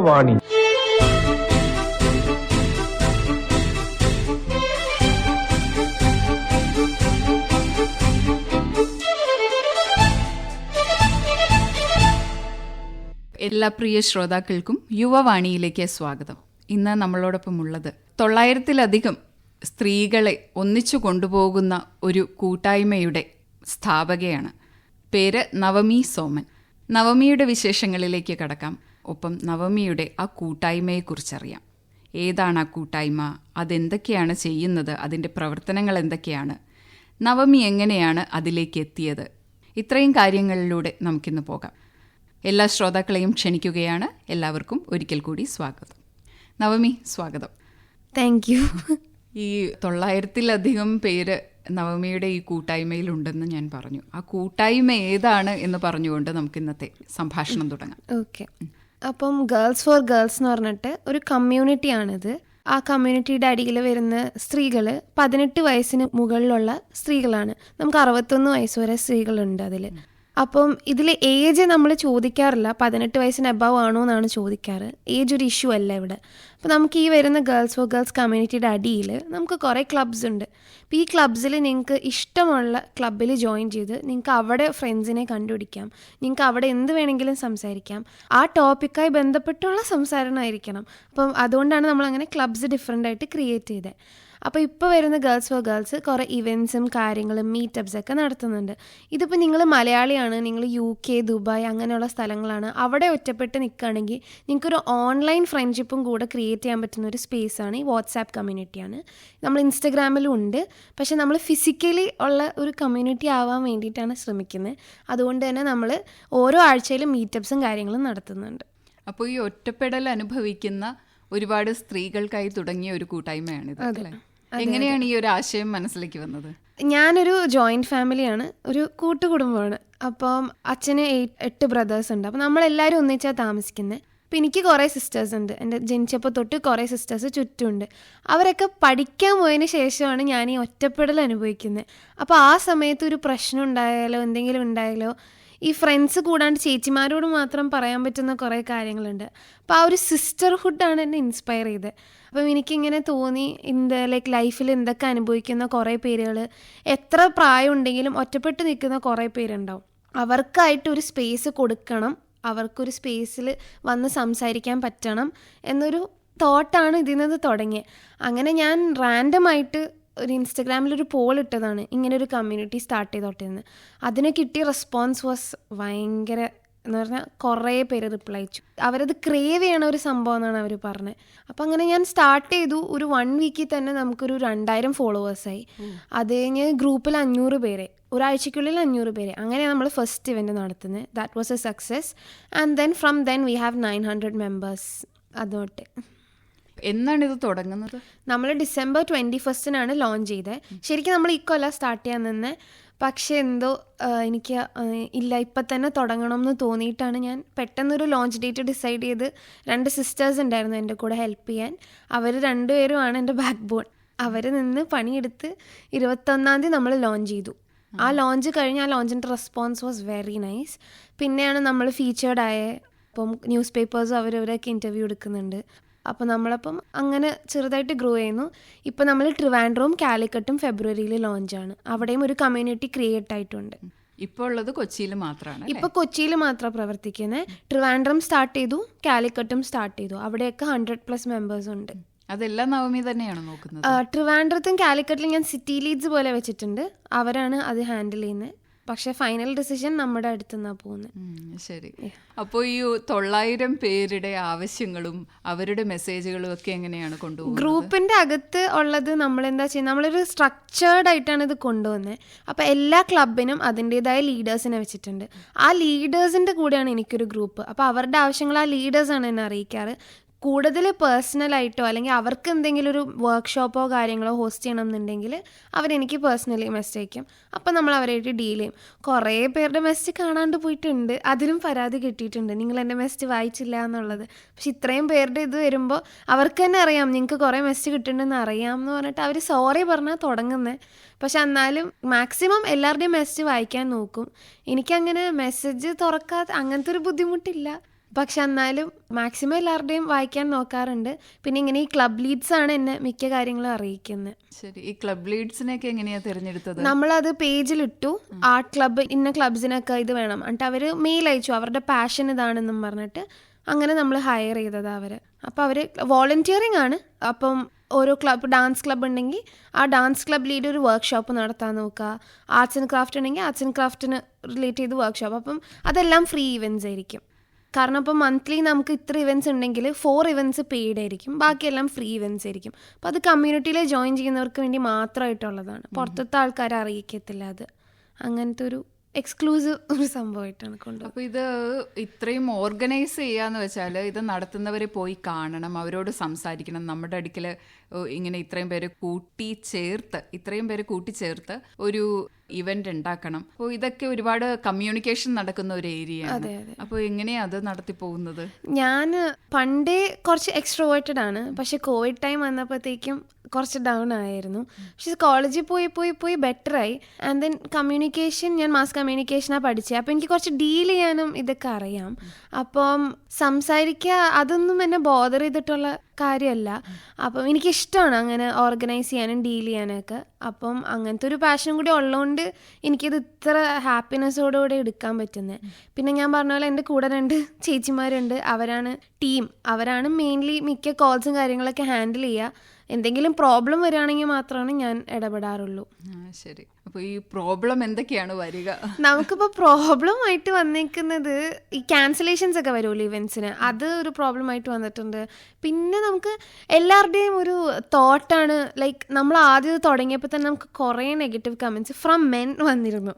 യുവവാണി എല്ലാ പ്രിയ ശ്രോതാക്കൾക്കും യുവവാണിയിലേക്ക് സ്വാഗതം. ഇന്ന് നമ്മളോടൊപ്പം ഉള്ളത് തൊള്ളായിരത്തിലധികം സ്ത്രീകളെ ഒന്നിച്ചു കൊണ്ടുപോകുന്ന ഒരു കൂട്ടായ്മയുടെ സ്ഥാപകയാണ്. പേര് നവമി സോമൻ. നവമിയുടെ വിശേഷങ്ങളിലേക്ക് കടക്കാം. ഒപ്പം നവമിയുടെ ആ കൂട്ടായ്മയെക്കുറിച്ചറിയാം. ഏതാണ് ആ കൂട്ടായ്മ? അതെന്തൊക്കെയാണ് ചെയ്യുന്നത്? അതിന്റെ പ്രവർത്തനങ്ങൾ എന്തൊക്കെയാണ്? നവമി എങ്ങനെയാണ് അതിലേക്ക് എത്തിയത്? ഇത്രയും കാര്യങ്ങളിലൂടെ നമുക്കിന്ന് പോകാം. എല്ലാ ശ്രോതാക്കളെയും ക്ഷണിക്കുകയാണ്. എല്ലാവർക്കും ഒരിക്കൽ കൂടി സ്വാഗതം. നവമി സ്വാഗതം. താങ്ക് യു ഈ തൊള്ളായിരത്തിലധികം പേര് നവമിയുടെ ഈ കൂട്ടായ്മയിലുണ്ടെന്ന് ഞാൻ പറഞ്ഞു. ആ കൂട്ടായ്മ ഏതാണ് എന്ന് പറഞ്ഞുകൊണ്ട് നമുക്ക് ഇന്നത്തെ സംഭാഷണം തുടങ്ങാം. ഓക്കെ അപ്പം ഗേൾസ് ഫോർ ഗേൾസ് എന്ന് പറഞ്ഞിട്ട് ഒരു കമ്മ്യൂണിറ്റിയാണിത് ആ കമ്മ്യൂണിറ്റിയുടെ അടിയിൽ വരുന്ന സ്ത്രീകൾ പതിനെട്ട് വയസ്സിന് മുകളിലുള്ള സ്ത്രീകളാണ്. നമുക്ക് അറുപത്തൊന്ന് വയസ്സ് വരെ സ്ത്രീകളുണ്ട് അതിൽ അപ്പം ഇതിൽ ഏജ് നമ്മൾ ചോദിക്കാറില്ല. പതിനെട്ട് വയസ്സിന് അബവ് ആണോ എന്നാണ് ചോദിക്കാറ്. ഏജ് ഒരു ഇഷ്യൂ അല്ല ഇവിടെ. അപ്പോൾ നമുക്ക് ഈ വരുന്ന ഗേൾസ് ഫോർ ഗേൾസ് കമ്മ്യൂണിറ്റിയുടെ അടിയിൽ നമുക്ക് കുറേ ക്ലബ്സ് ഉണ്ട്. അപ്പോൾ ഈ ക്ലബ്സിൽ നിങ്ങൾക്ക് ഇഷ്ടമുള്ള ക്ലബ്ബിൽ ജോയിൻ ചെയ്ത് നിങ്ങൾക്ക് അവിടെ ഫ്രണ്ട്സിനെ കണ്ടുപിടിക്കാം. നിങ്ങൾക്ക് അവിടെ എന്ത് വേണമെങ്കിലും സംസാരിക്കാം. ആ ടോപ്പിക്കായി ബന്ധപ്പെട്ടുള്ള സംസാരണമായിരിക്കണം അപ്പം അതുകൊണ്ടാണ് നമ്മൾ അങ്ങനെ ക്ലബ്സ് ഡിഫറെന്റ് ആയിട്ട് ക്രിയേറ്റ് ചെയ്തത് അപ്പോൾ ഇപ്പോൾ വരുന്ന ഗേൾസ് ഫോർ ഗേൾസ് കുറേ ഇവന്റ്സും കാര്യങ്ങളും മീറ്റപ്സ് ഒക്കെ നടത്തുന്നുണ്ട്. ഇതിപ്പോൾ നിങ്ങൾ മലയാളിയാണ് നിങ്ങൾ യു കെ ദുബായ് അങ്ങനെയുള്ള സ്ഥലങ്ങളാണ്. അവിടെ ഒറ്റപ്പെട്ട് നിൽക്കുകയാണെങ്കിൽ നിങ്ങൾക്കൊരു ഓൺലൈൻ ഫ്രണ്ട്ഷിപ്പും കൂടെ ക്രിയേറ്റ് ചെയ്യാൻ പറ്റുന്ന ഒരു സ്പേസാണ് ഈ വാട്സാപ്പ് കമ്മ്യൂണിറ്റിയാണ് നമ്മൾ ഇൻസ്റ്റഗ്രാമിലും ഉണ്ട്. പക്ഷേ നമ്മൾ ഫിസിക്കലി ഉള്ള ഒരു കമ്മ്യൂണിറ്റി ആവാൻ വേണ്ടിയിട്ടാണ് ശ്രമിക്കുന്നത് അതുകൊണ്ട് തന്നെ നമ്മൾ ഓരോ ആഴ്ചയിലും മീറ്റപ്സും കാര്യങ്ങളും നടത്തുന്നുണ്ട്. അപ്പോൾ ഈ ഒറ്റപ്പെടൽ അനുഭവിക്കുന്ന ഒരുപാട് സ്ത്രീകൾക്കായി തുടങ്ങിയ ഒരു കൂട്ടായ്മയാണ് ഇത് അല്ലേ? എങ്ങനെയാണ് ഈ ഒരു ആശയം മനസ്സിലേക്ക് വന്നത്? ഞാനൊരു ജോയിന്റ് ഫാമിലിയാണ് ഒരു കൂട്ടുകുടുംബമാണ്. അപ്പം അച്ഛന് എട്ട് ബ്രദേഴ്സ് ഉണ്ട്. അപ്പം നമ്മളെല്ലാവരും ഒന്നിച്ചാണ് താമസിക്കുന്നത് അപ്പം എനിക്ക് കുറേ സിസ്റ്റേഴ്സ് ഉണ്ട്. എന്റെ ജനിച്ചപ്പോൾ തൊട്ട് കുറേ സിസ്റ്റേഴ്സ് ചുറ്റുമുണ്ട്. അവരൊക്കെ പഠിക്കാൻ പോയതിന് ശേഷമാണ് ഞാൻ ഈ ഒറ്റപ്പെടൽ അനുഭവിക്കുന്നത് അപ്പോൾ ആ സമയത്ത് ഒരു പ്രശ്നം ഉണ്ടായാലോ എന്തെങ്കിലും ഉണ്ടായാലോ ഈ ഫ്രണ്ട്സ് കൂടാണ്ട് ചേച്ചിമാരോട് മാത്രം പറയാൻ പറ്റുന്ന കുറേ കാര്യങ്ങളുണ്ട്. അപ്പോൾ ആ ഒരു സിസ്റ്റർഹുഡാണ് എന്നെ ഇൻസ്പയർ ചെയ്തത്. അപ്പം എനിക്കിങ്ങനെ തോന്നി ഇന്ത് ലൈക്ക് ലൈഫിൽ എന്തൊക്കെ അനുഭവിക്കുന്ന കുറേ പേരുകൾ എത്ര പ്രായമുണ്ടെങ്കിലും ഒറ്റപ്പെട്ട് നിൽക്കുന്ന കുറേ പേരുണ്ടാവും. അവർക്കായിട്ട് ഒരു സ്പേസ് കൊടുക്കണം അവർക്കൊരു സ്പേസിൽ വന്ന് സംസാരിക്കാൻ പറ്റണം എന്നൊരു തോട്ടാണ് ഇതിൽ നിന്ന് തുടങ്ങിയത്. അങ്ങനെ ഞാൻ റാൻഡമായിട്ട് ഒരു ഇൻസ്റ്റഗ്രാമിലൊരു പോൾ ഇട്ടതാണ്. ഇങ്ങനെ ഒരു കമ്മ്യൂണിറ്റി സ്റ്റാർട്ട് ചെയ്തോട്ടെന്ന്. അതിന് കിട്ടിയ റെസ്പോൺസ് വാസ് ഭയങ്കര എന്ന് പറഞ്ഞാൽ കുറേ പേര് റിപ്ലൈ അയച്ചു. അവരത് ക്രേവ് ചെയ്യണ ഒരു സംഭവം എന്നാണ് അവർ പറഞ്ഞത് അപ്പം അങ്ങനെ ഞാൻ സ്റ്റാർട്ട് ചെയ്തു. ഒരു വൺ വീക്കിൽ തന്നെ നമുക്കൊരു രണ്ടായിരം ഫോളോവേഴ്സായി അത് കഴിഞ്ഞ് ഗ്രൂപ്പിൽ അഞ്ഞൂറ് പേരെ. ഒരാഴ്ചയ്ക്കുള്ളിൽ അഞ്ഞൂറ് പേര്. അങ്ങനെ നമ്മൾ ഫസ്റ്റ് ഇവന്റ് നടത്തുന്നത് that was a success and then from then we have nine hundred members അതോട്ട്. എന്നാണ് ഇത് തുടങ്ങുന്നത്? നമ്മൾ ഡിസംബർ ട്വന്റി ഫസ്റ്റിനാണ് ലോഞ്ച് ചെയ്തത് ശരിക്കും നമ്മൾ ഈ കൊല്ലം സ്റ്റാർട്ട് ചെയ്യാൻ നിന്ന്. പക്ഷെ എന്തോ എനിക്ക് ഇല്ല ഇപ്പം തന്നെ തുടങ്ങണം എന്ന് തോന്നിയിട്ടാണ് ഞാൻ പെട്ടെന്നൊരു ലോഞ്ച് ഡേറ്റ് ഡിസൈഡ് ചെയ്ത് രണ്ട് സിസ്റ്റേഴ്സ് ഉണ്ടായിരുന്നു എന്റെ കൂടെ ഹെൽപ്പ് ചെയ്യാൻ. അവർ രണ്ടുപേരുമാണ് എന്റെ ബാക്ക് ബോൺ അവർ നിന്ന് പണിയെടുത്ത് ഇരുപത്തൊന്നാം തീയതി നമ്മൾ ലോഞ്ച് ചെയ്തു. ആ ലോഞ്ച് കഴിഞ്ഞ് ആ ലോഞ്ചിന്റെ റെസ്പോൺസ് വാസ് വെരി നൈസ് പിന്നെയാണ് നമ്മൾ ഫീച്ചേർഡായ ഇപ്പം ന്യൂസ് പേപ്പേഴ്സും അവരവരൊക്കെ ഇന്റർവ്യൂ എടുക്കുന്നുണ്ട്. അപ്പോൾ നമ്മളപ്പം അങ്ങനെ ചെറുതായിട്ട് ഗ്രോ ചെയ്യുന്നു. ഇപ്പോൾ നമ്മൾ ട്രിവാൻഡ്രവും കാലിക്കട്ടും ഫെബ്രുവരിയിൽ ലോഞ്ചാണ് അവിടെയും ഒരു കമ്മ്യൂണിറ്റി ക്രിയേറ്റ് ആയിട്ടുണ്ട്. ഇപ്പോൾ ഉള്ളത് കൊച്ചിയിൽ മാത്രമാണ് ഇപ്പൊ കൊച്ചിയിൽ മാത്രമാണ് പ്രവർത്തിക്കുന്നത് ട്രിവാൻഡ്രം സ്റ്റാർട്ട് ചെയ്തു കാലിക്കട്ടും സ്റ്റാർട്ട് ചെയ്തു. അവിടെയൊക്കെ ഹൺഡ്രഡ് പ്ലസ് മെമ്പേഴ്സ് ഉണ്ട്. അതെല്ലാം നവമി തന്നെയാണ് നോക്കുന്നത്? ട്രിവാൻഡ്രത്തും കാലിക്കട്ടിലും ഞാൻ സിറ്റി ലീഡ്സ് പോലെ വെച്ചിട്ടുണ്ട്. അവരാണ് അത് ഹാൻഡിൽ ചെയ്യുന്നത് പക്ഷേ ഫൈനൽ ഡിസിഷൻ നമ്മുടെ അടുത്ത് നിന്നാണ് പോകുന്നത് ശരി. അപ്പോൾ ഈ തൊള്ളായിരം പേരുടെ ആവശ്യങ്ങളും അവരുടെ മെസ്സേജുകളും ഒക്കെ എങ്ങനെയാണ് കൊണ്ടുപോകുന്നത്? ഗ്രൂപ്പിന്റെ അകത്ത് ഉള്ളത് നമ്മൾ എന്താ ചെയ്യുന്നത്? നമ്മളൊരു സ്ട്രക്ചേർഡ് ആയിട്ടാണ് ഇത് കൊണ്ടുവന്നത് അപ്പോൾ എല്ലാ ക്ലബിനും അതിന്റെതായ ലീഡേഴ്സിനെ വെച്ചിട്ടുണ്ട്. ആ ലീഡേഴ്സിന്റെ കൂടെയാണ് എനിക്കൊരു ഗ്രൂപ്പ്. അപ്പോൾ അവരുടെ ആവശ്യങ്ങൾ ആ ലീഡേഴ്സാണ് എന്നെ അറിയിക്കാറ്. കൂടുതൽ പേഴ്സണലായിട്ടോ അല്ലെങ്കിൽ അവർക്ക് എന്തെങ്കിലും ഒരു വർക്ക്ഷോപ്പോ കാര്യങ്ങളോ ഹോസ്റ്റ് ചെയ്യണം എന്നുണ്ടെങ്കിൽ അവരെനിക്ക് പേഴ്സണലി മെസ്സേജ് അയക്കും. അപ്പം നമ്മൾ അവരായിട്ട് ഡീൽ ചെയ്യും. കുറേ പേരുടെ മെസ്സേജ് കാണാണ്ട് പോയിട്ടുണ്ട്. അതിലും പരാതി കിട്ടിയിട്ടുണ്ട്. നിങ്ങൾ എന്റെ മെസ്സേജ് വായിച്ചില്ല എന്നുള്ളത്. പക്ഷെ ഇത്രയും പേരുടെ ഇത് വരുമ്പോൾ അവർക്ക് തന്നെ അറിയാം. നിങ്ങൾക്ക് കുറേ മെസ്സേജ് കിട്ടുന്നുണ്ടെന്ന് അറിയാം എന്ന് പറഞ്ഞിട്ട് അവർ സോറി പറഞ്ഞാൽ തുടങ്ങുന്നത് പക്ഷെ എന്നാലും മാക്സിമം എല്ലാവരുടെയും മെസ്സേജ് വായിക്കാൻ നോക്കും. എനിക്കങ്ങനെ മെസ്സേജ് തുറക്കാത്ത അങ്ങനത്തെ ഒരു ബുദ്ധിമുട്ടില്ല. പക്ഷെ എന്നാലും മാക്സിമം എല്ലാവരുടെയും വായിക്കാൻ നോക്കാറുണ്ട്. പിന്നെ ഇങ്ങനെ ഈ ക്ലബ് ലീഡ്സ് ആണ് എന്നെ മിക്ക കാര്യങ്ങളും അറിയിക്കുന്നത്. ശരി. ഈ ക്ലബ് ലീഡ്സിനെയൊക്കെ എങ്ങനെയാ തിരഞ്ഞെടുത്തത്? നമ്മളത് പേജിലിട്ടു. ആർട്ട് ക്ലബ് ഇന്ന ക്ലബ്സിനൊക്കെ ഇത് വേണം. എന്നിട്ട് അവർ മെയിൽ അയച്ചു. അവരുടെ പാഷൻ ഇതാണെന്നും പറഞ്ഞിട്ട് അങ്ങനെ നമ്മൾ ഹയർ ചെയ്തത് അവർ അപ്പോൾ അവർ വോളണ്ടിയറിങ് ആണ്. അപ്പം ഓരോ ക്ലബ് ഡാൻസ് ക്ലബ് ഉണ്ടെങ്കിൽ ആ ഡാൻസ് ക്ലബ് ലീഡ് ഒരു വർക്ക്ഷോപ്പ് നടത്താൻ നോക്കുക ആർട്സ് ആൻഡ് ക്രാഫ്റ്റ് ഉണ്ടെങ്കിൽ ആർട്സ് ആൻഡ് ക്രാഫ്റ്റിന് റിലേറ്റ് ചെയ്ത് വർക്ക്ഷോപ്പ് അപ്പം അതെല്ലാം ഫ്രീ ഇവന്റ്സ് ആയിരിക്കും. കാരണം ഇപ്പോൾ മന്ത്ലി നമുക്ക് ഇത്ര ഇവന്റ്സ് ഉണ്ടെങ്കിൽ ഫോർ ഇവന്റ്സ് പെയ്ഡ് ആയിരിക്കും. ബാക്കിയെല്ലാം ഫ്രീ ഇവന്റ്സ് ആയിരിക്കും. അപ്പോൾ അത് കമ്മ്യൂണിറ്റിയിൽ ജോയിൻ ചെയ്യുന്നവർക്ക് വേണ്ടി മാത്രമായിട്ടുള്ളതാണ്. പുറത്തത്തെ ആൾക്കാരെ അറിയിക്കത്തില്ല അത്. അങ്ങനത്തെ ഒരു എക്സ്ക്ലൂസീവ് ഒരു സംഭവമായിട്ടാണ് കൊണ്ട് അപ്പോൾ ഇത് ഇത്രയും ഓർഗനൈസ് ചെയ്യാന്ന് വെച്ചാൽ ഇത് നടത്തുന്നവരെ പോയി കാണണം. അവരോട് സംസാരിക്കണം. നമ്മുടെ അടുക്കൽ ഓ, ഇങ്ങനെ ഇത്രയും പേര് കൂട്ടി ചേർത്ത് ഇത്രയും പേര് കൂട്ടിച്ചേർത്ത് ഒരു ഇവന്റ് ഉണ്ടാക്കണം. അപ്പോൾ ഇതൊക്കെ ഒരുപാട് കമ്മ്യൂണിക്കേഷൻ നടക്കുന്ന ഒരു ഏരിയ അതെ. അപ്പോൾ എങ്ങനെയാ അത് നടത്തി പോകുന്നത്? ഞാൻ പണ്ടേ കുറച്ച് എക്സ്ട്രോവേർട്ടഡ് ആണ്. പക്ഷെ കോവിഡ് ടൈം വന്നപ്പോഴത്തേക്കും കുറച്ച് ഡൗൺ ആയിരുന്നു. പക്ഷെ കോളേജിൽ പോയി പോയി പോയി ബെറ്ററായി ആയി. ആൻഡ് ദെൻ കമ്മ്യൂണിക്കേഷൻ ഞാൻ മാസ് കമ്മ്യൂണിക്കേഷനാണ് പഠിച്ചത് അപ്പോൾ എനിക്ക് കുറച്ച് ഡീൽ ചെയ്യാനും ഇതൊക്കെ അറിയാം. അപ്പം സംസാരിക്കുക അതൊന്നും എന്നെ ബോധർ ചെയ്തിട്ടുള്ള കാര്യമല്ല. അപ്പം എനിക്കിഷ്ടമാണ് അങ്ങനെ ഓർഗനൈസ് ചെയ്യാനും ഡീൽ ചെയ്യാനൊക്കെ. അപ്പം അങ്ങനത്തെ ഒരു പാഷൻ കൂടി ഉള്ളതുകൊണ്ട് എനിക്കിത് ഇത്ര ഹാപ്പിനെസ്സോടുകൂടെ എടുക്കാൻ പറ്റുന്നത് പിന്നെ ഞാൻ പറഞ്ഞ പോലെ എന്റെ കൂടെ രണ്ട് ചേച്ചിമാരുണ്ട്. അവരാണ് ടീം അവരാണ് മെയിൻലി മിക്ക കോൾസും കാര്യങ്ങളൊക്കെ ഹാൻഡിൽ ചെയ്യുക. എന്തെങ്കിലും പ്രോബ്ലം വരികയാണെങ്കിൽ മാത്രമാണ് ഞാൻ ഇടപെടാറുള്ളൂ. ശരി. അപ്പോൾ ഈ പ്രോബ്ലം എന്തൊക്കെയാണ് വരിക? നമുക്കിപ്പോൾ പ്രോബ്ലം ആയിട്ട് വന്നേക്കുന്നത് ഈ ക്യാൻസലേഷൻസ് ഒക്കെ വരുമല്ലോ ഇവന്റ്സിന് അത് ഒരു പ്രോബ്ലം ആയിട്ട് വന്നിട്ടുണ്ട്. പിന്നെ നമുക്ക് എല്ലാവരുടെയും ഒരു തോട്ടാണ് ലൈക്ക് നമ്മൾ ആദ്യം തുടങ്ങിയപ്പോൾ തന്നെ നമുക്ക് കുറേ നെഗറ്റീവ് കമന്റ്സ് ഫ്രം മെൻ വന്നിരുന്നു.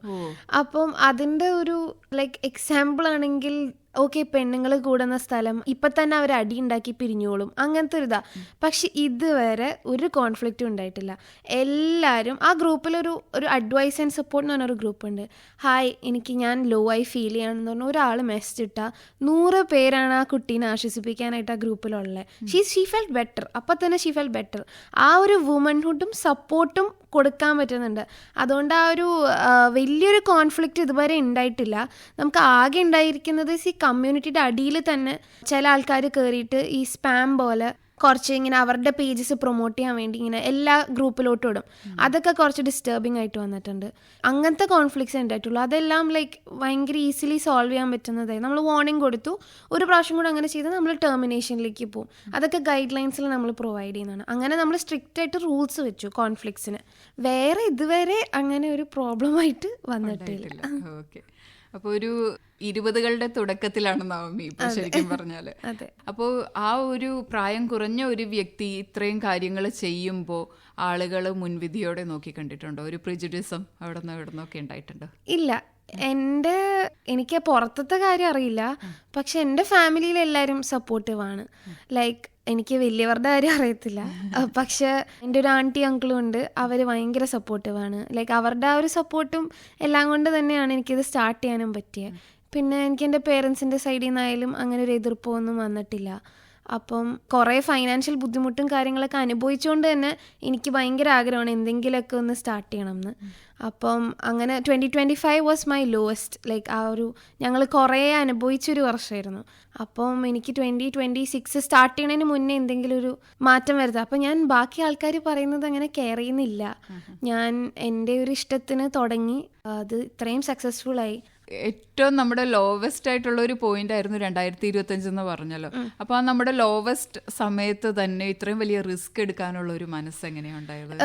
അപ്പം അതിന്റെ ഒരു ലൈക്ക് എക്സാമ്പിൾ ആണെങ്കിൽ ഓക്കെ പെണ്ണുങ്ങൾ കൂടുന്ന സ്ഥലം ഇപ്പൊ തന്നെ അവർ അടി ഉണ്ടാക്കി പിരിഞ്ഞോളും. അങ്ങനത്തെ ഒരു ഇതാ. പക്ഷെ ഇതുവരെ ഒരു കോൺഫ്ലിക്റ്റും ഉണ്ടായിട്ടില്ല. എല്ലാവരും ആ ഗ്രൂപ്പിലൊരു ഒരു അഡ്വൈസ് ആൻഡ് സപ്പോർട്ട് എന്ന് പറഞ്ഞൊരു ഗ്രൂപ്പ് ഉണ്ട്. ഹായ് എനിക്ക് ഞാൻ ലോ ആയി ഫീൽ ചെയ്യണമെന്ന് പറഞ്ഞ ഒരാൾ മെസ്സേജ് ഇട്ടാൽ നൂറ് പേരാണ് ആ കുട്ടീനെ ആശ്വസിപ്പിക്കാനായിട്ട് ആ ഗ്രൂപ്പിലുള്ളത് ഷീ ഷീ ഫെൽ ബെറ്റർ അപ്പം തന്നെ ഷീ ഫെൽ ബെറ്റർ ആ ഒരു വുമൻഹുഡും സപ്പോർട്ടും കൊടുക്കാൻ പറ്റുന്നുണ്ട്. അതുകൊണ്ട് ആ ഒരു വലിയൊരു കോൺഫ്ലിക്റ്റ് ഇതുവരെ ഉണ്ടായിട്ടില്ല നമുക്ക് ആകെ ഉണ്ടായിരിക്കുന്നത് ഈ കമ്മ്യൂണിറ്റിയുടെ അടിയിൽ തന്നെ ചില ആൾക്കാർ കയറിയിട്ട് ഈ സ്പാം പോലെ കുറച്ച് ഇങ്ങനെ അവരുടെ പേജസ് പ്രൊമോട്ട് ചെയ്യാൻ വേണ്ടി ഇങ്ങനെ എല്ലാ ഗ്രൂപ്പിലോട്ടും ഇടും. അതൊക്കെ കുറച്ച് ഡിസ്റ്റർബിംഗ് ആയിട്ട് വന്നിട്ടുണ്ട്. അങ്ങനത്തെ കോൺഫ്ലിക്ട്സ് ഉണ്ടായിട്ടുള്ളൂ. അതെല്ലാം ലൈക്ക് ഭയങ്കര ഈസിലി സോൾവ് ചെയ്യാൻ പറ്റുന്നതായി. നമ്മൾ വാർണിംഗ് കൊടുത്തു. ഒരു പ്രാവശ്യം കൂടെ അങ്ങനെ ചെയ്താൽ നമ്മൾ ടെർമിനേഷനിലേക്ക് പോകും. അതൊക്കെ ഗൈഡ് ലൈൻസിൽ നമ്മൾ പ്രൊവൈഡ് ചെയ്യുന്നതാണ്. അങ്ങനെ നമ്മൾ സ്ട്രിക്റ്റ് ആയിട്ട് റൂൾസ് വെച്ചു കോൺഫ്ലിക്ട്സിന് വേറെ ഇതുവരെ അങ്ങനെ ഒരു പ്രോബ്ലം ആയിട്ട് വന്നിട്ടില്ല. ഓക്കെ അപ്പോൾ ഒരു ഇരുപതുകളുടെ തുടക്കത്തിലാണ് നവമി ഇപ്പൊ ശരിക്കും പറഞ്ഞാൽ. അപ്പോൾ ആ ഒരു പ്രായം കുറഞ്ഞ ഒരു വ്യക്തി ഇത്രയും കാര്യങ്ങൾ ചെയ്യുമ്പോൾ ആളുകൾ മുൻവിധിയോടെ നോക്കി കണ്ടിട്ടുണ്ടോ? ഒരു പ്രിജുഡിസം അവിടെ നിന്ന് ഇവിടെ നിന്നൊക്കെ ഉണ്ടായിട്ടുണ്ടോ? ഇല്ല. എന്റെ എനിക്ക് പുറത്തത്തെ കാര്യം അറിയില്ല. പക്ഷെ എന്റെ ഫാമിലിയിൽ എല്ലാവരും സപ്പോർട്ടീവ് ആണ്. ലൈക്ക് എനിക്ക് വലിയവരുടെ കാര്യം അറിയത്തില്ല. പക്ഷെ എന്റെ ഒരു ആന്റി അങ്കിളും ഉണ്ട്. അവർ ഭയങ്കര സപ്പോർട്ടീവ് ആണ്. ലൈക്ക് അവരുടെ ആ ഒരു സപ്പോർട്ടും എല്ലാം കൊണ്ട് തന്നെയാണ് എനിക്കിത് സ്റ്റാർട്ട് ചെയ്യാനും പറ്റിയത് പിന്നെ എനിക്ക് എന്റെ പേരൻസിന്റെ സൈഡിൽ നിന്നായാലും അങ്ങനെ ഒരു എതിർപ്പൊന്നും വന്നിട്ടില്ല. അപ്പം കുറേ ഫൈനാൻഷ്യൽ ബുദ്ധിമുട്ടും കാര്യങ്ങളൊക്കെ അനുഭവിച്ചുകൊണ്ട് തന്നെ എനിക്ക് ഭയങ്കര ആഗ്രഹമാണ് എന്തെങ്കിലുമൊക്കെ ഒന്ന് സ്റ്റാർട്ട് ചെയ്യണം എന്ന് അപ്പം അങ്ങനെ twenty twenty five was my lowest like ആ ഒരു ഞങ്ങൾ കുറേ അനുഭവിച്ചൊരു വർഷമായിരുന്നു അപ്പം എനിക്ക് ട്വന്റി ട്വന്റി സിക്സ് സ്റ്റാർട്ട് ചെയ്യണതിന് മുന്നേ എന്തെങ്കിലും ഒരു മാറ്റം വരുത്തുക അപ്പം ഞാൻ ബാക്കി ആൾക്കാർ പറയുന്നത് അങ്ങനെ കെയർ ചെയ്യുന്നില്ല. ഞാൻ എന്റെ ഒരു ഇഷ്ടത്തിന് തുടങ്ങി. അത് ഇത്രയും സക്സസ്ഫുൾ ആയി. ഏറ്റവും നമ്മുടെ ലോവസ്റ്റ് ആയിട്ടുള്ള ഒരു പോയിന്റ് ആയിരുന്നു രണ്ടായിരത്തി ഇരുപത്തി എന്ന് പറഞ്ഞല്ലോ. അപ്പൊ ആ നമ്മുടെ ലോവസ്റ്റ് സമയത്ത് തന്നെ ഇത്രയും വലിയ റിസ്ക് എടുക്കാനുള്ള ഒരു മനസ്സ് എങ്ങനെയുണ്ടായത്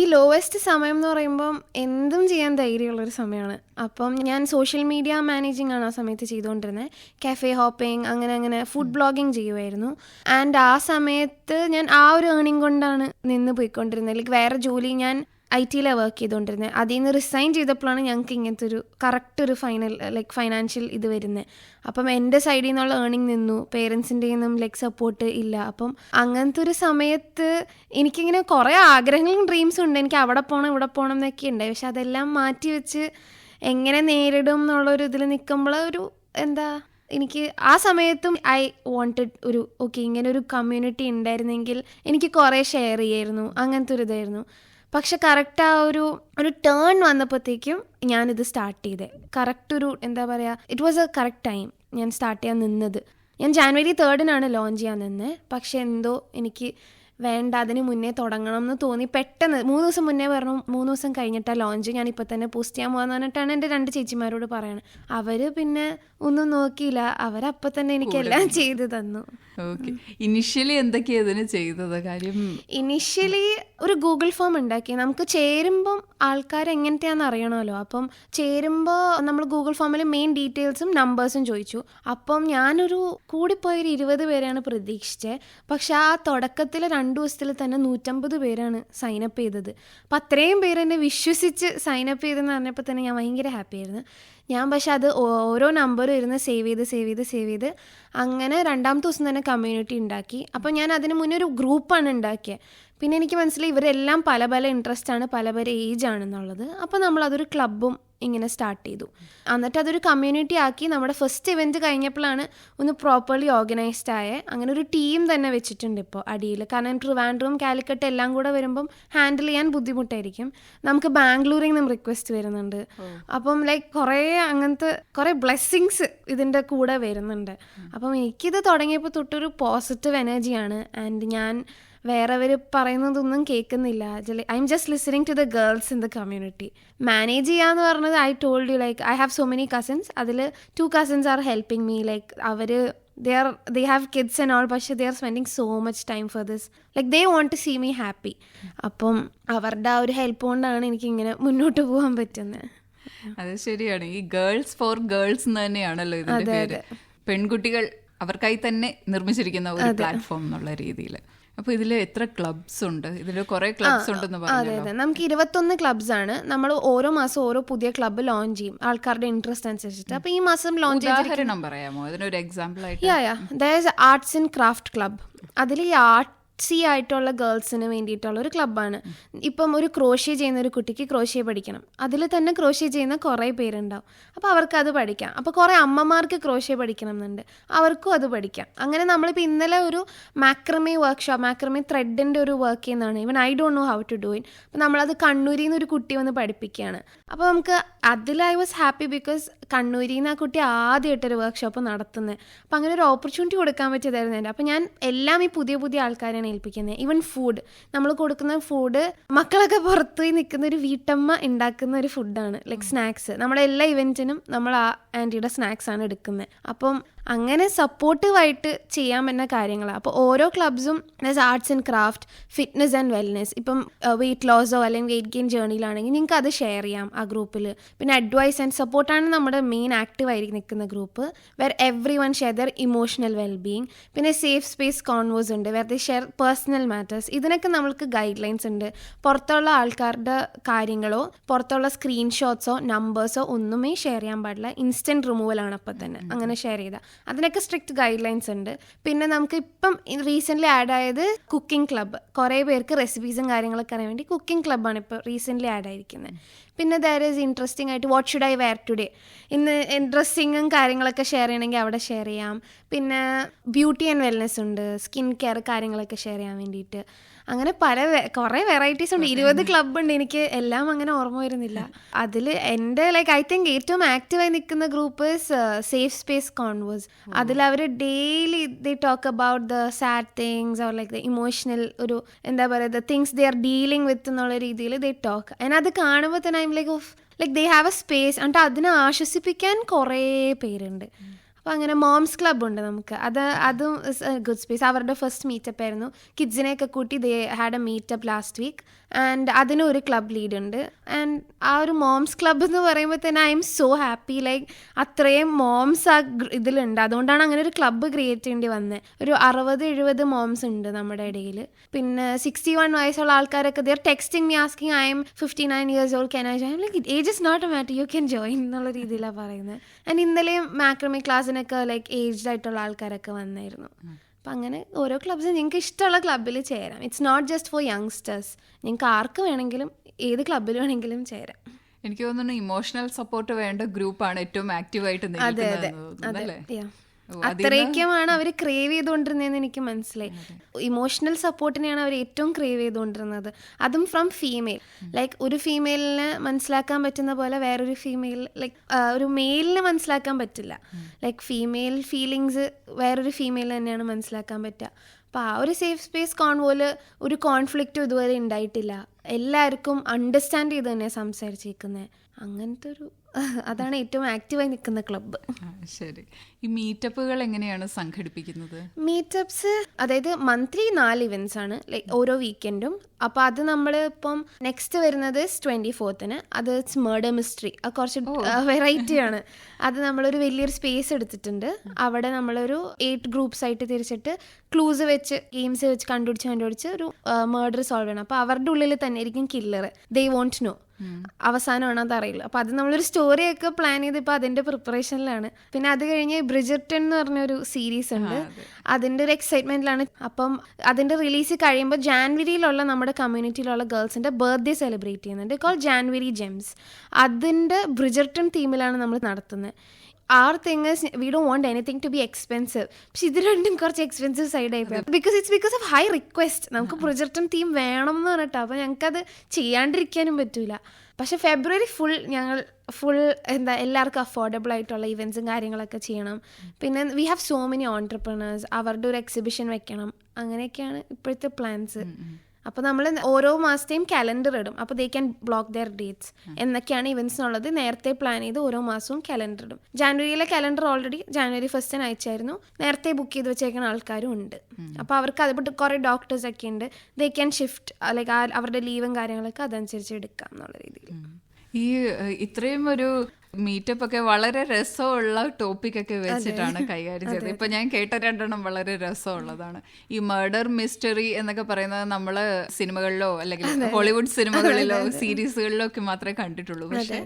ഈ ലോവസ്റ്റ് സമയം എന്ന് പറയുമ്പം എന്തും ചെയ്യാൻ ധൈര്യമുള്ള ഒരു സമയമാണ്. അപ്പം ഞാൻ സോഷ്യൽ മീഡിയ മാനേജിങ് ആണ് ആ സമയത്ത് ചെയ്തുകൊണ്ടിരുന്നത് കഫേ ഹോപ്പിംഗ് അങ്ങനെ അങ്ങനെ ഫുഡ് ബ്ലോഗിങ് ചെയ്യുമായിരുന്നു ആൻഡ് ആ സമയത്ത് ഞാൻ ആ ഒരു ഏണിംഗ് കൊണ്ടാണ് നിന്ന് പോയിക്കൊണ്ടിരുന്നത് ലൈക്ക് വേറെ ജോലി ഞാൻ ഐ ടിയിലാണ് വർക്ക് ചെയ്തുകൊണ്ടിരുന്നത് അതിൽ നിന്ന് റിസൈൻ ചെയ്തപ്പോഴാണ് ഞങ്ങൾക്ക് ഇങ്ങനത്തെ ഒരു കറക്റ്റ് ഒരു ഫൈനൽ ലൈക്ക് ഫൈനാൻഷ്യൽ ഇത് വരുന്നത് അപ്പം എന്റെ സൈഡിൽ നിന്നുള്ള ഏണിംഗ് നിന്നു. പേരൻസിന്റെ നിന്നും ലൈക്ക് സപ്പോർട്ട് ഇല്ല. അപ്പം അങ്ങനത്തെ ഒരു സമയത്ത് എനിക്കിങ്ങനെ കുറേ ആഗ്രഹങ്ങളും ഡ്രീംസും ഉണ്ട്. എനിക്ക് അവിടെ പോകണം ഇവിടെ പോകണം എന്നൊക്കെ ഉണ്ട് പക്ഷെ അതെല്ലാം മാറ്റി വെച്ച് എങ്ങനെ നേരിടും എന്നുള്ളൊരു ഇതിൽ നിൽക്കുമ്പോൾ ഒരു എന്താ എനിക്ക് ആ സമയത്തും ഐ വോണ്ടഡ് ഒരു ഓക്കെ ഇങ്ങനെ ഒരു കമ്മ്യൂണിറ്റി ഉണ്ടായിരുന്നെങ്കിൽ എനിക്ക് കുറേ ഷെയർ ചെയ്യായിരുന്നു. അങ്ങനത്തെ ഒരു ഇതായിരുന്നു പക്ഷെ കറക്റ്റ് ആ ഒരു ഒരു ടേൺ വന്നപ്പോഴത്തേക്കും ഞാനിത് സ്റ്റാർട്ട് ചെയ്തേ. കറക്റ്റ് ഒരു എന്താ പറയുക it was a correct time ഞാൻ സ്റ്റാർട്ട് ചെയ്യാൻ നിന്നത്. ഞാൻ ജാനുവരി തേർഡിനാണ് ലോഞ്ച് ചെയ്യാൻ നിന്നത് പക്ഷെ എന്തോ എനിക്ക് വേണ്ട അതിന് മുന്നേ തുടങ്ങണം എന്ന് തോന്നി. പെട്ടെന്ന് മൂന്ന് ദിവസം മുന്നേ പറഞ്ഞു മൂന്ന് ദിവസം കഴിഞ്ഞിട്ടാണ് ലോഞ്ച് ഞാൻ ഇപ്പം തന്നെ പോസ്റ്റ് ചെയ്യാൻ പോകാന്ന് പറഞ്ഞിട്ടാണ് എന്റെ രണ്ട് ചേച്ചിമാരോട് പറയണത് അവർ പിന്നെ ഒന്നും നോക്കിയില്ല. അവരപ്പം തന്നെ എനിക്കെല്ലാം ചെയ്തു തന്നു. ഇനിഷ്യലി എന്തൊക്കെയാണ് ചെയ്തത്? കാര്യം ഇനിഷ്യലി ഒരു ഗൂഗിൾ ഫോം ഉണ്ടാക്കി. നമുക്ക് ചേരുമ്പം ആൾക്കാർ എങ്ങനത്തെയാണെന്ന് അറിയണമല്ലോ. അപ്പം ചേരുമ്പോൾ നമ്മൾ ഗൂഗിൾ ഫോമിൽ മെയിൻ ഡീറ്റെയിൽസും നമ്പേഴ്സും ചോദിച്ചു. അപ്പം ഞാനൊരു കൂടിപ്പോയൊരു ഇരുപത് പേരെയാണ് പ്രതീക്ഷിച്ചത് പക്ഷെ ആ തുടക്കത്തിൽ രണ്ട് ദിവസത്തിൽ തന്നെ നൂറ്റമ്പത് പേരാണ് സൈനപ്പ് ചെയ്തത്. അപ്പം അത്രയും പേര് എന്നെ വിശ്വസിച്ച് സൈനപ്പ് ചെയ്തെന്ന് പറഞ്ഞപ്പോൾ തന്നെ ഞാൻ ഭയങ്കര ഹാപ്പി ആയിരുന്നു. ഞാൻ പക്ഷെ അത് ഓരോ നമ്പറും ഇരുന്ന് സേവ് ചെയ്ത് സേവ് ചെയ്ത് സേവ് ചെയ്ത് അങ്ങനെ രണ്ടാമത്തെ ദിവസം തന്നെ കമ്മ്യൂണിറ്റി ഉണ്ടാക്കി. അപ്പോൾ ഞാൻ അതിന് മുന്നേ ഒരു ഗ്രൂപ്പാണ് ഉണ്ടാക്കിയത് പിന്നെ എനിക്ക് മനസ്സിലായി ഇവരെല്ലാം പല പല ഇൻട്രസ്റ്റ് ആണ് പല പല ഏജ് ആണെന്നുള്ളത്. അപ്പോൾ നമ്മൾ അതൊരു ക്ലബ്ബും ഇങ്ങനെ സ്റ്റാർട്ട് ചെയ്തു. എന്നിട്ട് അതൊരു കമ്മ്യൂണിറ്റി ആക്കി നമ്മുടെ ഫസ്റ്റ് ഇവന്റ് കഴിഞ്ഞപ്പോഴാണ് ഒന്ന് പ്രോപ്പർലി ഓർഗനൈസ്ഡ് ആയ അങ്ങനെ ഒരു ടീം തന്നെ വെച്ചിട്ടുണ്ട് ഇപ്പോൾ അടിയിൽ. കാരണം ട്രിവാൻഡ്രവും കാലിക്കട്ട് എല്ലാം കൂടെ വരുമ്പം ഹാൻഡിൽ ചെയ്യാൻ ബുദ്ധിമുട്ടായിരിക്കും. നമുക്ക് ബാംഗ്ലൂരിൽ നിന്നും റിക്വസ്റ്റ് വരുന്നുണ്ട്. അപ്പം ലൈക്ക് കുറേ അങ്ങനത്തെ കുറേ ബ്ലെസ്സിങ്സ് ഇതിന്റെ കൂടെ വരുന്നുണ്ട്. അപ്പം എനിക്കിത് തുടങ്ങിയപ്പോൾ തൊട്ടൊരു പോസിറ്റീവ് എനർജിയാണ് ആൻഡ് ഞാൻ വേറെവർ പറയുന്നതൊന്നും കേൾക്കുന്നില്ല. I'm just listening to the girls in the community manage ചെയ്യാന്ന് പറഞ്ഞത് I told you like I have so many cousins അതിൽ two cousins are helping me like our they are they have kids and all പക്ഷെ they are spending so much time for this like they want to see me happy അപ്പം അവരുടെ ആ ഒരു help കൊണ്ടാണ് എനിക്കിങ്ങനെ മുന്നോട്ട് പോകാൻ പറ്റുന്നത് അത് ശരിയാണ്. ഈ ഗേൾസ് ഫോർ ഗേൾസ് എന്ന് തന്നെയാണല്ലോ ഇതിന്റെ പേര്. പെൺകുട്ടികൾ അവർക്കായി തന്നെ നിർമ്മിച്ചിരിക്കുന്ന ഒരു പ്ലാറ്റ്ഫോം എന്നുള്ള രീതിയിൽ അപ്പൊ ഇതിൽ എത്ര ക്ലബ്സ് ഉണ്ട്? ഇതിൽ കുറെ ക്ലബ്സ് ഉണ്ടെന്ന് അതെ അതെ. നമുക്ക് ഇരുപത്തൊന്ന് ക്ലബ്സ് ആണ്. നമ്മൾ ഓരോ മാസം ഓരോ പുതിയ ക്ലബ്ബ് ലോഞ്ച് ചെയ്യും. ആൾക്കാരുടെ ഇൻട്രസ്റ്റ് അനുസരിച്ചിട്ട്. അപ്പോൾ ഈ മാസം ലോഞ്ച് ചെയ്തിട്ട് ഉദാഹരണം പറയാമോ? അതിനൊരു എക്സാമ്പിൾ ആയിട്ട്. Yeah yeah arts and craft club അതിൽ ഈ ആർട്സി ആയിട്ടുള്ള ഗേൾസിന് വേണ്ടിയിട്ടുള്ള ഒരു ക്ലബ്ബാണ് ഇപ്പം ഒരു ക്രോഷ്യ ചെയ്യുന്ന ഒരു കുട്ടിക്ക് ക്രോഷ്യ പഠിക്കണം. അതിൽ തന്നെ ക്രോഷ്യ ചെയ്യുന്ന കുറേ പേരുണ്ടാവും. അപ്പോൾ അവർക്ക് അത് പഠിക്കാം. അപ്പോൾ കുറേ അമ്മമാർക്ക് ക്രോഷ്യ പഠിക്കണം എന്നുണ്ട്. അവർക്കും അത് പഠിക്കാം. അങ്ങനെ നമ്മളിപ്പോൾ ഇന്നലെ ഒരു മാക്രമേ വർക്ക്ഷോപ്പ് മാക്രമേ ത്രെഡിന്റെ ഒരു വർക്ക് ചെയ്യുന്നതാണ്. Even I don't know how to do it അപ്പോൾ നമ്മളത് കണ്ണൂരിൽ നിന്ന് ഒരു കുട്ടി വന്ന് പഠിപ്പിക്കുകയാണ്. അപ്പോൾ നമുക്ക് അതിൽ ഐ വാസ് ഹാപ്പി ബിക്കോസ് കണ്ണൂരിൽ നിന്ന് ആ കുട്ടി ആദ്യമായിട്ടൊരു വർക്ക്ഷോപ്പ് നടത്തുന്നത് അപ്പോൾ അങ്ങനെ ഒരു ഓപ്പർച്യൂണിറ്റി കൊടുക്കാൻ പറ്റിയതായിരുന്നു എന്റെ. അപ്പം ഞാൻ എല്ലാം ഈ പുതിയ പുതിയ ആൾക്കാരെയാണ് ഏൽപ്പിക്കുന്നത് ഈവൻ ഫുഡ് നമ്മൾ കൊടുക്കുന്ന ഫുഡ് മക്കളൊക്കെ പുറത്തുപോയി നിൽക്കുന്ന ഒരു വീട്ടമ്മ ഉണ്ടാക്കുന്ന ഒരു ഫുഡാണ് ലൈക്ക് സ്നാക്സ് നമ്മുടെ എല്ലാ ഇവന്റിനും നമ്മൾ ആ ആന്റിയുടെ സ്നാക്സ് ആണ് എടുക്കുന്നത് അപ്പം അങ്ങനെ സപ്പോർട്ടീവായിട്ട് ചെയ്യാൻ പറ്റുന്ന കാര്യങ്ങളാണ് അപ്പോൾ ഓരോ ക്ലബ്സും arts and craft fitness and wellness ഇപ്പം വെയിറ്റ് ലോസോ അല്ലെങ്കിൽ വെയിറ്റ് ഗെയിൻ ജേർണിയിലാണെങ്കിൽ നിങ്ങൾക്ക് അത് ഷെയർ ചെയ്യാം ആ ഗ്രൂപ്പിൽ പിന്നെ അഡ്വൈസ് ആൻഡ് സപ്പോർട്ടാണ് നമ്മുടെ മെയിൻ ആക്റ്റീവ് ആയിരിക്കും നിൽക്കുന്ന group where every one share their emotional wellbeing പിന്നെ സേഫ് സ്പേസ് കോൺവേഴ്സ് ഉണ്ട് where the share personal matters ഇതിനൊക്കെ നമ്മൾക്ക് ഗൈഡ് ലൈൻസ് ഉണ്ട്. പുറത്തുള്ള ആൾക്കാരുടെ കാര്യങ്ങളോ പുറത്തുള്ള സ്ക്രീൻഷോട്ട്സോ നമ്പേഴ്സോ ഒന്നുമേ ഷെയർ ചെയ്യാൻ പാടില്ല. ഇൻസ്റ്റന്റ് റിമൂവലാണ് അപ്പം തന്നെ. അങ്ങനെ ഷെയർ ചെയ്താൽ അതിനൊക്കെ സ്ട്രിക്റ്റ് ഗൈഡ് ലൈൻസ് ഉണ്ട്. പിന്നെ നമുക്ക് ഇപ്പം റീസെന്റ്ലി ആഡ് ആയത് കുക്കിംഗ് ക്ലബ്ബ് കുറേ പേർക്ക് റെസിപ്പീസും കാര്യങ്ങളൊക്കെ അറിയാൻ വേണ്ടി കുക്കിംഗ് ക്ലബ്ബാണ് ഇപ്പോൾ റീസെന്റ്ലി ആഡ് ആയിരിക്കുന്നത് പിന്നെ ദർ ഈസ് ഇൻട്രസ്റ്റിംഗ് ആയിട്ട് what should I wear today ഇന്ന് ഡ്രസ്സിങ്ങും കാര്യങ്ങളൊക്കെ ഷെയർ ചെയ്യണമെങ്കിൽ അവിടെ ഷെയർ ചെയ്യാം. പിന്നെ ബ്യൂട്ടി ആൻഡ് വെൽനെസ് ഉണ്ട്. സ്കിൻ കെയർ കാര്യങ്ങളൊക്കെ ഷെയർ ചെയ്യാൻ വേണ്ടിയിട്ട്. അങ്ങനെ പല കുറെ വെറൈറ്റീസ് ഉണ്ട്. ഇരുപത് ക്ലബ്ബ് ഉണ്ട്. എനിക്ക് എല്ലാം അങ്ങനെ ഓർമ്മ വരുന്നില്ല. അതിൽ എന്റെ ലൈക്ക് ഐ തിങ്ക് ഏറ്റവും ആക്റ്റീവായി നിൽക്കുന്ന ഗ്രൂപ്പ് സേഫ് സ്പേസ് കോൺവേഴ്സ് അതിൽ അവർ daily they talk about the sad things or like the emotional ഒരു എന്താ പറയുക the things they are dealing with എന്നുള്ള രീതിയിൽ ദേ ടോക്ക് അതിന് അത് കാണുമ്പോൾ തന്നെ I'm like of like they have a space എന്നിട്ട് അതിനെ ആശ്വസിപ്പിക്കാൻ കുറേ പേരുണ്ട്. അപ്പോൾ അങ്ങനെ മോംസ് ക്ലബ്ബുണ്ട് നമുക്ക്. അത് അതും ഗുഡ് സ്പേസ് അവരുടെ ഫസ്റ്റ് മീറ്റപ്പ് ആയിരുന്നു. കിഡ്സിനെയൊക്കെ കൂട്ടി they had a meetup last week and അതിനും ഒരു ക്ലബ് ലീഡ് ഉണ്ട്. ആൻഡ് ആ ഒരു മോംസ് ക്ലബ്ബ് എന്ന് പറയുമ്പോൾ തന്നെ I'm so happy like അത്രയും മോംസ് ആ ഇതിലുണ്ട്. അതുകൊണ്ടാണ് അങ്ങനെ ഒരു ക്ലബ്ബ് ക്രിയേറ്റ് ചെയ്യേണ്ടി വന്നത് ഒരു അറുപത് എഴുപത് മോംസ് ഉണ്ട് നമ്മുടെ ഇടയിൽ പിന്നെ സിക്സ്റ്റി വൺ വയസ്സുള്ള ആൾക്കാരൊക്കെ they're texting me asking I'm fifty nine years old can I join like age is not a matter you can join എന്നുള്ള രീതിയിലാണ് പറയുന്നത് ആൻഡ് ഇന്നലെയും മാക്രമി ക്ലാസ്സിനൊക്കെ ലൈക്ക് ഏജ്ഡ് ആയിട്ടുള്ള ആൾക്കാരൊക്കെ വന്നായിരുന്നു. അപ്പം അങ്ങനെ ഓരോ ക്ലബ്സ് നിങ്ങൾക്ക് ഇഷ്ടമുള്ള ക്ലബ്ബിൽ ചേരാം. It's not just for youngsters നിങ്ങൾക്ക് ആർക്ക് വേണമെങ്കിലും ഏത് ക്ലബ്ബിൽ വേണമെങ്കിലും ചേരാം. എനിക്ക് തോന്നുന്നു ഇമോഷണൽ സപ്പോർട്ട് വേണ്ട ഗ്രൂപ്പാണ് ഏറ്റവും ആക്റ്റീവായിട്ട് അതെ അതെ. അതെ. അത്രയ്ക്കുമാണ് അവർ ക്രേവ് ചെയ്തുകൊണ്ടിരുന്നതെന്ന് എനിക്ക് മനസ്സിലായി. ഇമോഷണൽ സപ്പോർട്ടിനെയാണ് അവർ ഏറ്റവും ക്രേവ് ചെയ്തുകൊണ്ടിരുന്നത്. അതും ഫ്രം ഫീമെയിൽ ലൈക്ക് ഒരു ഫീമെയിലിനെ മനസ്സിലാക്കാൻ പറ്റുന്ന പോലെ വേറൊരു ഫീമെയിൽ ലൈക്ക് ഒരു മെയിലിനെ മനസ്സിലാക്കാൻ പറ്റില്ല. ലൈക്ക് ഫീമെയിൽ ഫീലിങ്സ് വേറൊരു ഫീമെയിൽ തന്നെയാണ് മനസ്സിലാക്കാൻ പറ്റുക. അപ്പോൾ ആ ഒരു സേഫ് സ്പേസ് കോൺവോൽ ഒരു കോൺഫ്ലിക്റ്റും ഇതുവരെ ഉണ്ടായിട്ടില്ല. എല്ലാവർക്കും അണ്ടർസ്റ്റാൻഡ് ചെയ്ത് തന്നെ സംസാരിച്ചേക്കുന്നത് അങ്ങനത്തെ ഒരു അതാണ് ഏറ്റവും ആക്റ്റീവായി നിൽക്കുന്ന ക്ലബ്ബ് ശരി. ഈ മീറ്റപ്പുകൾ എങ്ങനെയാണ് സംഘടിപ്പിക്കുന്നത്? മീറ്റപ്സ് അതായത് മന്ത്ലി നാല് ഇവന്റ്സ് ആണ് ലൈക്ക് ഓരോ വീക്കെൻഡും അപ്പോൾ അത് നമ്മൾ ഇപ്പം നെക്സ്റ്റ് വരുന്നത് ട്വന്റി ഫോർത്തിന് അത് ഇറ്റ്സ് മേർഡർ മിസ്റ്ററി അത് കുറച്ച് വെറൈറ്റി ആണ്. അത് നമ്മളൊരു വലിയൊരു സ്പേസ് എടുത്തിട്ടുണ്ട്. അവിടെ നമ്മളൊരു എയ്റ്റ് ഗ്രൂപ്പ്സ് ആയിട്ട് തിരിച്ചിട്ട് ക്ലൂസ് വെച്ച് ഗെയിംസ് വെച്ച് കണ്ടുപിടിച്ച് കണ്ടുപിടിച്ച് ഒരു മേർഡർ സോൾവ് ചെയ്യണം. അപ്പോൾ അവരുടെ ഉള്ളിൽ തന്നെ ആയിരിക്കും കില്ലർ ദേ വോണ്ട് നോ അവസാനമാണ് അതറിയില്ല. അപ്പോൾ അത് നമ്മളൊരു സ്റ്റോറിയൊക്കെ പ്ലാൻ ചെയ്ത് ഇപ്പോൾ അതിന്റെ പ്രിപ്പറേഷനിലാണ് പിന്നെ അത് കഴിഞ്ഞ് ബ്രിജർട്ടൺ എന്ന് പറഞ്ഞൊരു സീരീസ് ഉണ്ട്. അതിന്റെ ഒരു എക്സൈറ്റ്മെന്റിലാണ് അപ്പം അതിന്റെ റിലീസ് കഴിയുമ്പോൾ ജാൻവരിയിലുള്ള നമ്മുടെ കമ്മ്യൂണിറ്റിയിലുള്ള ഗേൾസിന്റെ ബർത്ത്ഡേ സെലിബ്രേറ്റ് ചെയ്യുന്നുണ്ട്. കോൾ ജാൻവരി ജെംസ് അതിന്റെ ബ്രിജർട്ടൺ തീമിലാണ് നമ്മൾ നടത്തുന്നത് our thing we do want anything to be expensive പക്ഷെ ഇത് രണ്ടും കുറച്ച് എക്സ്പെൻസീവ് സൈഡ് ആയിപ്പോയി because it's because of high request നമുക്ക് പ്രൊജക്റ്റും തീം വേണം എന്ന് പറഞ്ഞിട്ട്. അപ്പോൾ ഞങ്ങൾക്കത് ചെയ്യാണ്ടിരിക്കാനും പറ്റൂല. പക്ഷെ ഫെബ്രുവരി ഫുൾ ഞങ്ങൾ ഫുൾ എന്താ എല്ലാവർക്കും അഫോർഡബിൾ ആയിട്ടുള്ള ഇവന്റ്സും കാര്യങ്ങളൊക്കെ ചെയ്യണം. പിന്നെ we have so many entrepreneurs അവരുടെ ഒരു എക്സിബിഷൻ വെക്കണം. അങ്ങനെയൊക്കെയാണ് ഇപ്പോഴത്തെ പ്ലാൻസ് അപ്പോൾ നമ്മൾ ഓരോ മാസത്തെയും കലണ്ടർ ഇടും. അപ്പോൾ they can block their dates എന്നൊക്കെയാണ് ഇവൻസ് എന്നുള്ളത് നേരത്തെ പ്ലാൻ ചെയ്ത് ഓരോ മാസവും കലണ്ടർ ഇടും. ജാനുവരിയിലെ കലണ്ടർ ഓൾറെഡി ജാനുവരി ഫസ്റ്റിന് അയച്ചായിരുന്നു. നേരത്തെ ബുക്ക് ചെയ്ത് വെച്ചേക്കുന്ന ആൾക്കാരും ഉണ്ട്. അപ്പോൾ അവർക്ക് അതുപോലെ കുറേ ഡോക്ടേഴ്സ് ഒക്കെ ഉണ്ട്. ദേ ക്യാൻ ഷിഫ്റ്റ് ലൈക്ക് അവരുടെ ലീവും കാര്യങ്ങളൊക്കെ അതനുസരിച്ച് എടുക്കാം എന്നുള്ള രീതിയിൽ. ഈ ഇത്രയും ഒരു മീറ്റപ്പ് ഒക്കെ വളരെ രസമുള്ള ടോപ്പിക് ഒക്കെ വെച്ചിട്ടാണ് കൈകാര്യം ചെയ്തത്. ഇപ്പൊ ഞാൻ കേട്ട രണ്ടെണ്ണം വളരെ രസമുള്ളതാണ്. ഈ മർഡർ മിസ്റ്ററി എന്നൊക്കെ പറയുന്നത് നമ്മൾ സിനിമകളിലോ അല്ലെങ്കിൽ ഹോളിവുഡ് സിനിമകളിലോ സീരീസുകളിലോ ഒക്കെ മാത്രമേ കണ്ടിട്ടുള്ളൂ. പക്ഷെ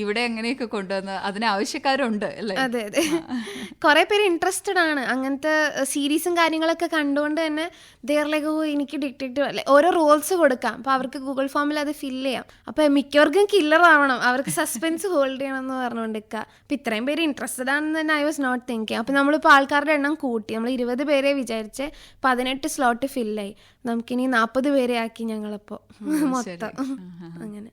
ഇവിടെ എങ്ങനെയൊക്കെ കൊണ്ടുവന്ന് അതിന് ആവശ്യക്കാരുണ്ട് അല്ലേ? അതെ അതെ. കുറെ പേര് ഇൻട്രസ്റ്റഡ് ആണ്. അങ്ങനത്തെ സീരീസും കാര്യങ്ങളൊക്കെ കണ്ടുകൊണ്ട് തന്നെ ദേർലേക്ക് ലൈക്ക് ഓ എനിക്ക് ഡിറ്റക്റ്റീവ് അല്ലെ ഓരോ റോൾസ് കൊടുക്കാം. അപ്പൊ അവർക്ക് ഗൂഗിൾ ഫോമിൽ അത് ഫില്ല് ചെയ്യാം. അപ്പൊ മിക്കവർക്കും കില്ലർ ആവണം. അവർക്ക് സസ്പെൻസ് ഹോൾഡ് ചെയ്യണം എന്ന് പറഞ്ഞുകൊണ്ടിരിക്കുക അപ്പം ഇത്രയും പേര് ഇൻട്രസ്റ്റഡ് ആണെന്ന് തന്നെ ഐ വാസ് നോട്ട് തിങ്കിങ് അപ്പം നമ്മളിപ്പോൾ ആൾക്കാരുടെ എണ്ണം കൂട്ടി. നമ്മൾ ഇരുപത് പേരെ വിചാരിച്ച് പതിനെട്ട് സ്ലോട്ട് ഫില്ലായി നമുക്കിനി നാൽപ്പത് പേരെ ആക്കി ഞങ്ങളിപ്പോൾ മൊത്തം. അങ്ങനെ.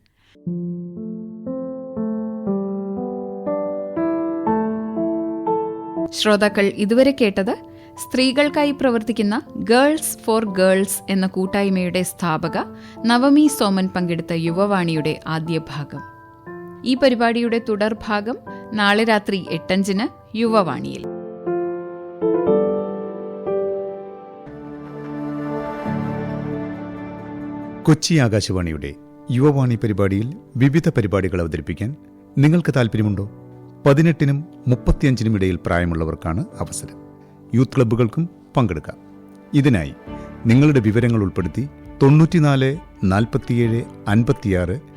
ശ്രോതാക്കൾ ഇതുവരെ കേട്ടത് സ്ത്രീകൾക്കായി പ്രവർത്തിക്കുന്ന ഗേൾസ് ഫോർ ഗേൾസ് എന്ന കൂട്ടായ്മയുടെ സ്ഥാപക നവമി സോമൻ പങ്കെടുത്ത യുവവാണിയുടെ ആദ്യ ഭാഗം. ഈ പരിപാടിയുടെ തുടർഭാഗം നാളെ രാത്രി എട്ടഞ്ചിന് യുവവാണിയിൽ. കൊച്ചി ആകാശവാണിയുടെ യുവവാണി പരിപാടിയിൽ വിവിധ പരിപാടികൾ അവതരിപ്പിക്കാൻ നിങ്ങൾക്ക് താല്പര്യമുണ്ടോ പതിനെട്ടിനും മുപ്പത്തിയഞ്ചിനും ഇടയിൽ പ്രായമുള്ളവർക്കാണ് അവസരം. യൂത്ത് ക്ലബ്ബുകൾക്കും പങ്കെടുക്കാം. ഇതിനായി നിങ്ങളുടെ വിവരങ്ങൾ ഉൾപ്പെടുത്തി തൊണ്ണൂറ്റിനാല് നാൽപ്പത്തിയേഴ് അൻപത്തിയാറ്